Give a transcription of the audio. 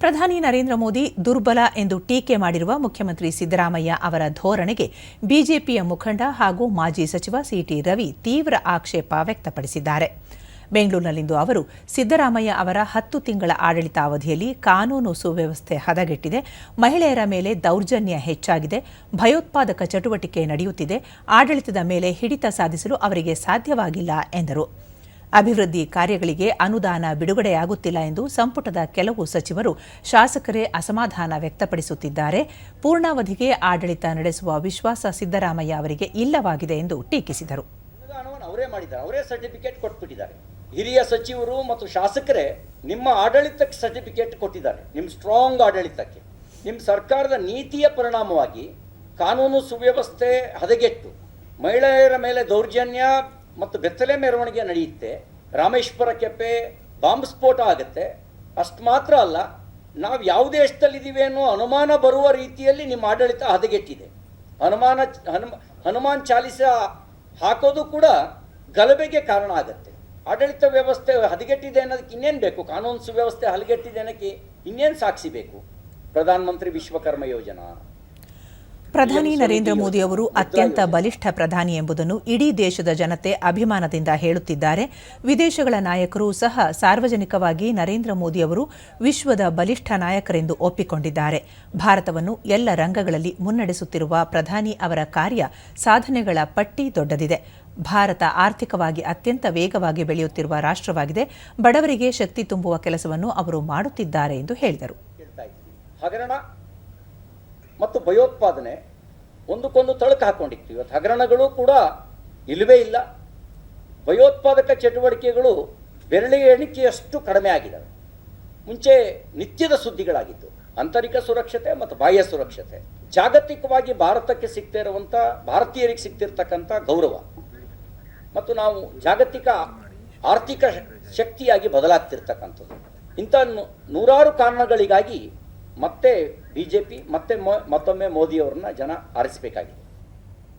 ಪ್ರಧಾನಿ ನರೇಂದ್ರ ಮೋದಿ ದುರ್ಬಲ ಎಂದು ಟೀಕೆ ಮಾಡಿರುವ ಮುಖ್ಯಮಂತ್ರಿ ಸಿದ್ದರಾಮಯ್ಯ ಅವರ ಧೋರಣೆಗೆ ಬಿಜೆಪಿಯ ಮುಖಂಡ ಹಾಗೂ ಮಾಜಿ ಸಚಿವ ಸಿಟಿ ರವಿ ತೀವ್ರ ಆಕ್ಷೇಪ ವ್ಯಕ್ತಪಡಿಸಿದ್ದಾರೆ. ಬೆಂಗಳೂರಿನಲ್ಲಿಂದು ಅವರು ಸಿದ್ದರಾಮಯ್ಯ ಅವರ ಹತ್ತು ತಿಂಗಳ ಆಡಳಿತಾವಧಿಯಲ್ಲಿ ಕಾನೂನು ಸುವ್ಯವಸ್ಥೆ ಹದಗೆಟ್ಟಿದೆ. ಮಹಿಳೆಯರ ಮೇಲೆ ದೌರ್ಜನ್ಯ ಹೆಚ್ಚಾಗಿದೆ. ಭಯೋತ್ಪಾದಕ ಚಟುವಟಿಕೆ ನಡೆಯುತ್ತಿದೆ. ಆಡಳಿತದ ಮೇಲೆ ಹಿಡಿತ ಸಾಧಿಸಲು ಅವರಿಗೆ ಸಾಧ್ಯವಾಗಿಲ್ಲ ಎಂದರು. ಅಭಿವೃದ್ಧಿ ಕಾರ್ಯಗಳಿಗೆ ಅನುದಾನ ಬಿಡುಗಡೆಯಾಗುತ್ತಿಲ್ಲ ಎಂದು ಸಂಪುಟದ ಕೆಲವು ಸಚಿವರು ಶಾಸಕರೇ ಅಸಮಾಧಾನ ವ್ಯಕ್ತಪಡಿಸುತ್ತಿದ್ದಾರೆ. ಪೂರ್ಣಾವಧಿಗೆ ಆಡಳಿತ ನಡೆಸುವ ವಿಶ್ವಾಸ ಸಿದ್ದರಾಮಯ್ಯ ಅವರಿಗೆ ಇಲ್ಲವಾಗಿದೆ ಎಂದು ಟೀಕಿಸಿದರು. ಅವರೇ ಮಾಡಿದ್ದಾರೆ. ಅವರೇ ಸರ್ಟಿಫಿಕೇಟ್ ಕೊಟ್ಬಿಟ್ಟಿದ್ದಾರೆ. ಹಿರಿಯ ಸಚಿವರು ಮತ್ತು ಶಾಸಕರೇ ನಿಮ್ಮ ಆಡಳಿತಕ್ಕೆ ಸರ್ಟಿಫಿಕೇಟ್ ಕೊಟ್ಟಿದ್ದಾರೆ. ನಿಮ್ಮ ಸ್ಟ್ರಾಂಗ್ ಆಡಳಿತಕ್ಕೆ. ನಿಮ್ಮ ಸರ್ಕಾರದ ನೀತಿಯ ಪರಿಣಾಮವಾಗಿ ಕಾನೂನು ಸುವ್ಯವಸ್ಥೆ ಹದಗೆಟ್ಟು ಮಹಿಳೆಯರ ಮೇಲೆ ದೌರ್ಜನ್ಯ ಮತ್ತು ಬೆತ್ತಲೆ ಮೆರವಣಿಗೆ ನಡೆಯುತ್ತೆ. ರಾಮೇಶ್ವರ ಕೆಪ್ಪೆ ಬಾಂಬ್ ಸ್ಫೋಟ ಆಗುತ್ತೆ. ಅಷ್ಟು ಮಾತ್ರ ಅಲ್ಲ, ನಾವು ಯಾವ ದೇಶದಲ್ಲಿದ್ದೀವಿ ಅನ್ನೋ ಅನುಮಾನ ಬರುವ ರೀತಿಯಲ್ಲಿ ನಿಮ್ಮ ಆಡಳಿತ ಹದಗೆಟ್ಟಿದೆ. ಹನುಮಾನ, ಹನುಮ, ಹನುಮಾನ್ ಚಾಲಿಸ ಹಾಕೋದು ಕೂಡ ಗಲಭೆಗೆ ಕಾರಣ ಆಗುತ್ತೆ. ಆಡಳಿತ ವ್ಯವಸ್ಥೆ ಹದಗೆಟ್ಟಿದೆ ಅನ್ನೋದಕ್ಕೆ ಇನ್ನೇನು ಬೇಕು? ಕಾನೂನು ಸುವ್ಯವಸ್ಥೆ ಹದಗೆಟ್ಟಿದೆ ಅನ್ನೋಕ್ಕೆ ಇನ್ನೇನು ಸಾಕ್ಷಿ ಬೇಕು? ಪ್ರಧಾನಮಂತ್ರಿ ವಿಶ್ವಕರ್ಮ ಯೋಜನಾ. ಪ್ರಧಾನಿ ನರೇಂದ್ರ ಮೋದಿ ಅವರು ಅತ್ಯಂತ ಬಲಿಷ್ಠ ಪ್ರಧಾನಿ ಎಂಬುದನ್ನು ಇಡೀ ದೇಶದ ಜನತೆ ಅಭಿಮಾನದಿಂದ ಹೇಳುತ್ತಿದ್ದಾರೆ. ವಿದೇಶಗಳ ನಾಯಕರು ಸಹ ಸಾರ್ವಜನಿಕವಾಗಿ ನರೇಂದ್ರ ಮೋದಿ ಅವರು ವಿಶ್ವದ ಬಲಿಷ್ಠ ನಾಯಕರೆಂದು ಒಪ್ಪಿಕೊಂಡಿದ್ದಾರೆ. ಭಾರತವನ್ನು ಎಲ್ಲ ರಂಗಗಳಲ್ಲಿ ಮುನ್ನಡೆಸುತ್ತಿರುವ ಪ್ರಧಾನಿ ಅವರ ಕಾರ್ಯ ಸಾಧನೆಗಳ ಪಟ್ಟಿ ದೊಡ್ಡದಿದೆ. ಭಾರತ ಆರ್ಥಿಕವಾಗಿ ಅತ್ಯಂತ ವೇಗವಾಗಿ ಬೆಳೆಯುತ್ತಿರುವ ರಾಷ್ಟ್ರವಾಗಿದೆ. ಬಡವರಿಗೆ ಶಕ್ತಿ ತುಂಬುವ ಕೆಲಸವನ್ನು ಅವರು ಮಾಡುತ್ತಿದ್ದಾರೆ ಎಂದು ಹೇಳಿದರು. ಮತ್ತು ಭಯೋತ್ಪಾದನೆ ಒಂದಕ್ಕೊಂದು ತಳಕು ಹಾಕೊಂಡಿತ್ತು. ಇವತ್ತು ಹಗರಣಗಳು ಕೂಡ ಇಲ್ಲವೇ ಇಲ್ಲ. ಭಯೋತ್ಪಾದಕ ಚಟುವಟಿಕೆಗಳು ಬೆರಳೆ ಎಣಿಕೆಯಷ್ಟು ಕಡಿಮೆ ಆಗಿದ್ದಾವೆ ಮುಂಚೆ ನಿತ್ಯದ ಸುದ್ದಿಗಳಾಗಿತ್ತು. ಆಂತರಿಕ ಸುರಕ್ಷತೆ ಮತ್ತು ಬಾಹ್ಯ ಸುರಕ್ಷತೆ. ಜಾಗತಿಕವಾಗಿ ಭಾರತಕ್ಕೆ ಸಿಗ್ತಾ ಇರುವಂಥ ಭಾರತೀಯರಿಗೆ ಸಿಗ್ತಿರ್ತಕ್ಕಂಥ ಗೌರವ. ಮತ್ತು ನಾವು ಜಾಗತಿಕ ಆರ್ಥಿಕ ಶಕ್ತಿಯಾಗಿ ಬದಲಾಗ್ತಿರ್ತಕ್ಕಂಥದ್ದು. ಇಂಥ ನೂರಾರು ಕಾರಣಗಳಿಗಾಗಿ ಮತ್ತೆ ಬಿ ಜೆ ಪಿ ಮತ್ತೆ ಮತ್ತೊಮ್ಮೆ ಮೋದಿಯವ್ರನ್ನ ಜನ ಆರಿಸಬೇಕಾಗಿದೆ.